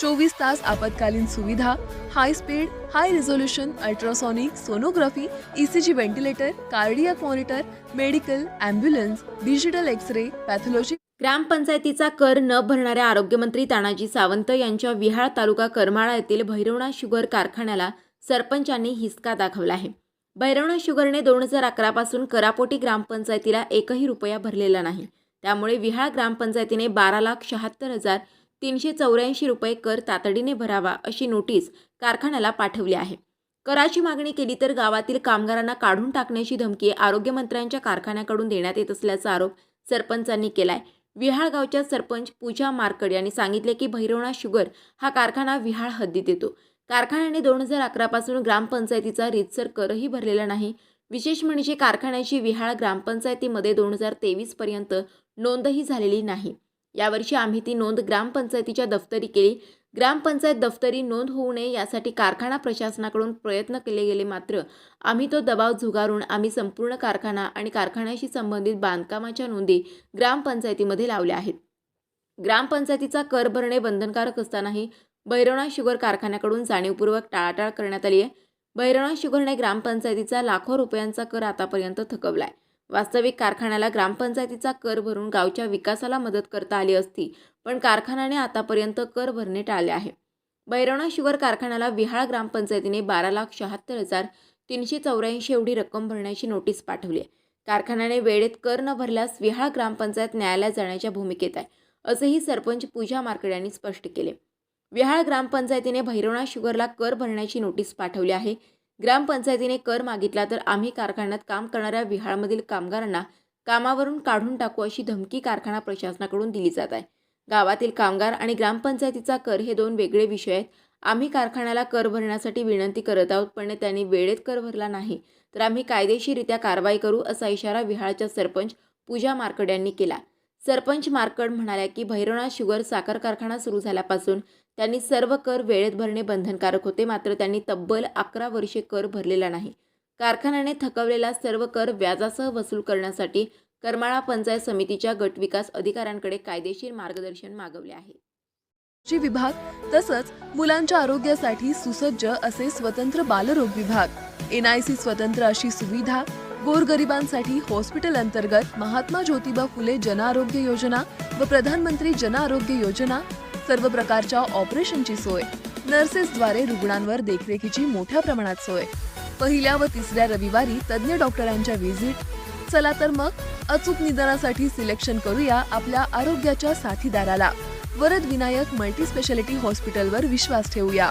चोवीस तास आपत्कालीन सुविधा high speed high resolution ultrasonic sonography ECG ventilator cardiac monitor medical ambulance digital X ray pathology ग्रामपंचायतीचा कर न भरणाऱ्या आरोग्यमंत्री तानाजी सावंत यांच्या विहाळ तालुका करमाळा येथील भैरवणा शुगर कारखान्याला सरपंचांनी हिसका दाखवला आहे. भैरवणा शुगरने दोन हजार अकरापासून करापोटी ग्रामपंचायतीला एकही रुपया भरलेला नाही. त्यामुळे विहाळ ग्रामपंचायतीने बारा लाख शहात्तर हजार तीनशे चौऱ्याऐंशी रुपये कर तातडीने भरावा अशी नोटीस कारखान्याला पाठवली आहे. कराची मागणी केली तर गावातील कामगारांना काढून टाकण्याची धमकी आरोग्यमंत्र्यांच्या कारखान्याकडून देण्यात येत असल्याचा आरोप सरपंचांनी केलाय. विहाळ गावच्या सरपंच पूजा मारकड यांनी सांगितले की भैरवणा शुगर हा कारखाना विहाळ हद्दीत येतो. कारखान्याने दोन हजार अकरापासून ग्रामपंचायतीचा रीतसर करही भरलेला नाही. विशेष म्हणजे कारखान्याची विहाळ ग्रामपंचायतीमध्ये दोन हजार तेवीसपर्यंत नोंदही झालेली नाही. यावर्षी आम्ही ती नोंद ग्रामपंचायतीच्या दफ्तरी केली. ग्रामपंचायत दफ्तरी नोंद होऊ नये यासाठी कारखाना प्रशासनाकडून प्रयत्न केले गेले मात्र आम्ही तो दबाव झुगारून आम्ही संपूर्ण कारखाना आणि कारखान्याशी संबंधित बांधकामाच्या नोंदी ग्रामपंचायतीमध्ये लावल्या आहेत. ग्रामपंचायतीचा कर भरणे बंधनकारक असतानाही बैरणा शुगर कारखान्याकडून जाणीवपूर्वक टाळाटाळ करण्यात आली आहे भैरवणा शुगरने ग्रामपंचायतीचा लाखो रुपयांचा कर आतापर्यंत थकवला आहे वास्तविक कारखान्याला ग्रामपंचायतीचा कर भरून गावच्या विकासाला मदत करता आली असती पण कारखान्याने आतापर्यंत कर भरणे टाळले आहे. भैरवणा शुगर कारखान्याला विहाळ ग्रामपंचायतीने बारा लाख शहात्तर हजार तीनशे चौऱ्याऐंशी एवढी रक्कम भरण्याची नोटीस पाठवली आहे. कारखान्याने वेळेत कर न भरल्यास विहाळ ग्रामपंचायत न्यायालयात जाण्याच्या भूमिकेत आहे असेही सरपंच पूजा मार्कड यांनी स्पष्ट केले. विहाळ ग्रामपंचायतीने भैरवणा शुगरला कर भरण्याची नोटीस पाठवली आहे ग्रामपंचायतीने कर मागितला तर आम्ही कारखान्यात काम करणाऱ्या विहाळमधील कामगारांना कामावरून काढून टाकू अशी धमकी कारखाना प्रशासनाकडून दिली जात आहे. गावातील कामगार आणि ग्रामपंचायतीचा कर हे दोन वेगळे विषय आहेत. आम्ही कारखान्याला कर भरण्यासाठी विनंती करत आहोत पण त्यांनी वेळेत कर भरला नाही. तर आम्ही कायदेशीररित्या कारवाई करू असा इशारा विहाळच्या सरपंच पूजा मार्कड यांनी केला. सरपंच मार्कड म्हणाल्या की भैरवणा शुगर साखर कारखाना सुरू झाल्यापासून त्यांनी सर्व कर वेळेत भरणे बंधनकारक होते मात्र त्यांनी तब्बल अकरा वर्षे कर भरलेला नाही. कारखान्याने थकवलेला सर्व कर व्याजासह वसूल करण्यासाठी करमाळा पंचायत समितीच्या गटविकास अधिकाऱ्यांकडे कायदेशीर मार्गदर्शन मागवले आहे. ची विभाग तसंच मुलांच्या आरोग्यासाठी सुसज्ज असे स्वतंत्र बालरोग विभाग. एनआयसी स्वतंत्र अशी सुविधा गोरगरिबांसाठी हॉस्पिटल अंतर्गत महात्मा ज्योतिबा फुले जन आरोग्य योजना व प्रधानमंत्री जन आरोग्य योजना सर्व प्रकारच्या ऑपरेशनची सोय. नर्सेसद्वारे रुग्णांवर देखरेखीची मोठ्या प्रमाणात सोय. पहिल्या व तिसऱ्या रविवारी तज्ज्ञ डॉक्टरांच्या व्हिजिट. चला तर मग अचूक निदानासाठी सिलेक्शन करूया आपल्या आरोग्याच्या साथीदाराला. वरद विनायक मल्टी स्पेशालिटी हॉस्पिटलवर विश्वास ठेवूया.